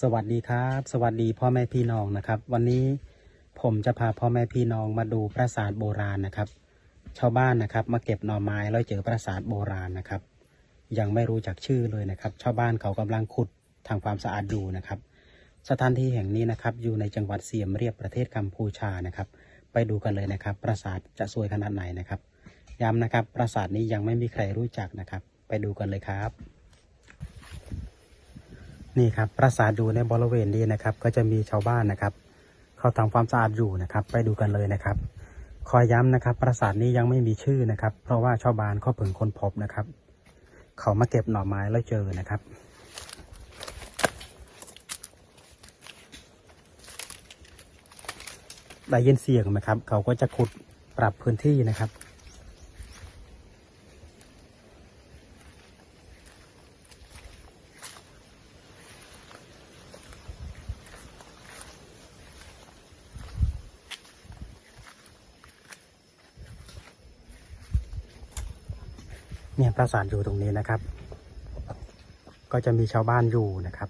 สวัสดีครับ สวัสดีพ่อแม่พี่น้องนะครับ วันนี้ผมจะพาพ่อแม่พี่น้องมาดูปราสาทโบราณนะครับ ชาวบ้านนะครับ มาเก็บหน่อไม้แล้วเจอปราสาทโบราณนะครับ ยังไม่รู้จักชื่อเลยนะครับ ชาวบ้านเขากำลังขุดทำความสะอาดอยู่นะครับ สถานที่แห่งนี้นะครับ อยู่ในจังหวัดเสียมเรียบประเทศกัมพูชานะครับ ไปดูกันเลยนะครับ ปราสาทจะสวยขนาดไหนนะครับ ย้ำนะครับ ปราสาทนี้ยังไม่มีใครรู้จักนะครับ ไปดูกันเลยครับ นี่ครับปราสาทอยู่ในบริเวณนี้นะครับ ก็จะมีชาวบ้านนะครับ เขาทำความสะอาดอยู่นะครับ ไปดูกันเลยนะครับ คอยย้ำนะครับ ปราสาทนี้ยังไม่มีชื่อนะครับ เพราะว่าชาวบ้านเขาเพิ่งค้นพบนะครับ เขามาเก็บหน่อไม้แล้วเจอนะครับได้ยินเสียงไหมครับ เขาก็จะขุดปรับพื้นที่นะครับ เนี่ยปราสาทอยู่ตรงนี้นะครับ ก็จะมีชาวบ้านอยู่นะครับ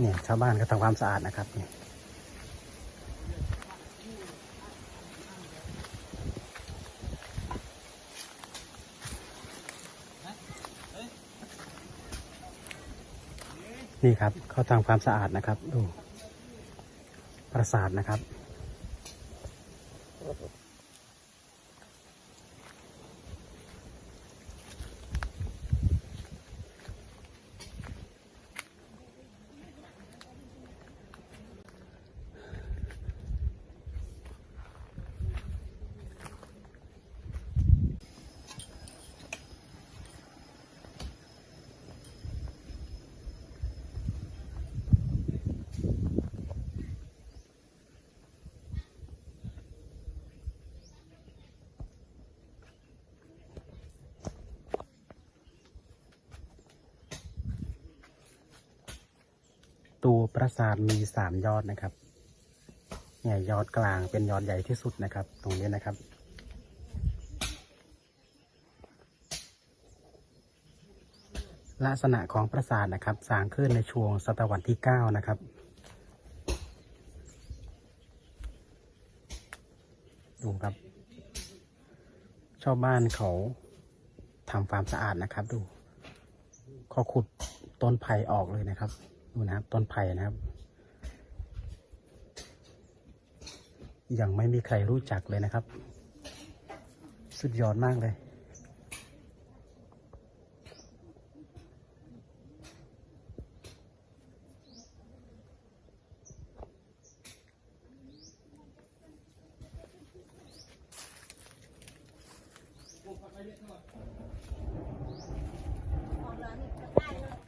เนี่ยชาวบ้านก็ทำความสะอาดนะครับเนี่ย นี่ครับ เขาทำความสะอาดนะครับ ดู ปราสาทนะครับ ตัวปราสาทมีสามยอดนะครับ เนี่ยยอดกลางเป็นยอดใหญ่ที่สุดนะครับ ตรงนี้นะครับ ลักษณะของปราสาทนะครับสร้างขึ้นในช่วงศตวรรษที่เก้านะครับดูครับ ชาวบ้านเขาทำความสะอาดนะครับ ดูเขาขุดต้นไผ่ออกเลยนะครับ ดูนะครับ ต้นไผ่นะครับ ยังไม่มีใครรู้จักเลยนะครับ สุดยอดมากเลยอนทุ่มค่ะทำไมแต่ใหญ่เองตาเองเกินมันถึงก้อนทุ่มเล็กนิดเดียวถ้าตึ้งกี้ทุกเอ้ย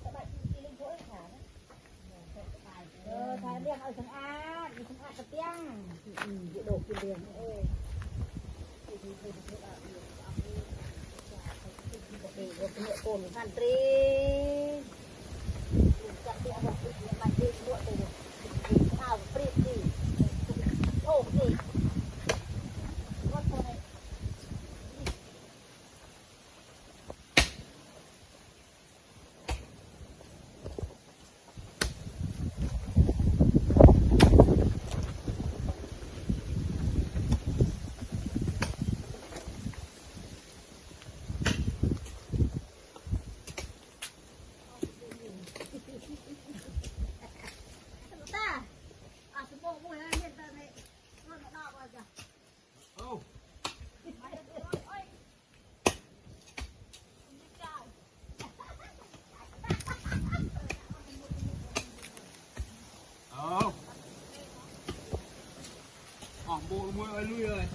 ទៀងឲ្យចង្អាតចង្អាតស្ទៀងយកដកពីលៀងអេពីពីពីអត់អត់ពីពីពីកូនសាន់ត្រី Hallelujah.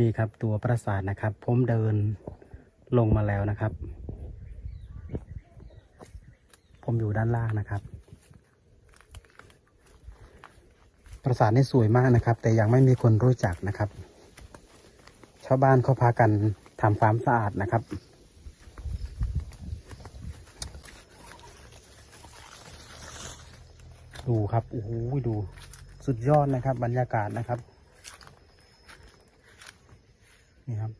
นี่ครับตัวปราสาทนะครับ ผมเดินลงมาแล้วนะครับ ผมอยู่ด้านล่างนะครับ ปราสาทนี่สวยมากนะครับ แต่ยังไม่มีคนรู้จักนะครับ ชาวบ้านเขาพากันทำความสะอาดนะครับดูครับโอ้โหดูสุดยอดนะครับ บรรยากาศนะครับ นี่ครับ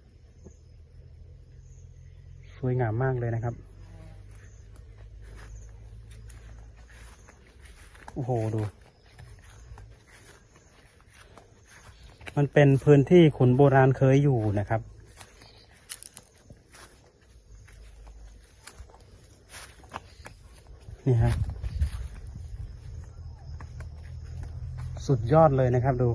สวยงามมากเลยนะครับ โอ้โห ดู มันเป็นพื้นที่ขุนโบราณเคยอยู่นะครับนี่ครับสุดยอดเลยนะครับดู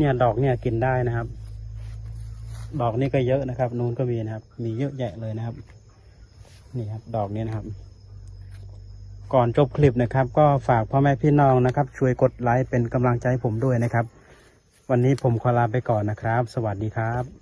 เนี่ยดอกเนี่ยกินได้นะครับ ดอกนี่ก็เยอะนะครับ นูนก็มีนะครับ มีเยอะแยะเลยนะครับ นี่ครับ ดอกนี้นะครับ ก่อนจบคลิปนะครับ ก็ฝากพ่อแม่พี่น้องนะครับ ช่วยกดไลค์เป็นกำลังใจให้ผมด้วยนะครับ วันนี้ผมขอลาไปก่อนนะครับ สวัสดีครับ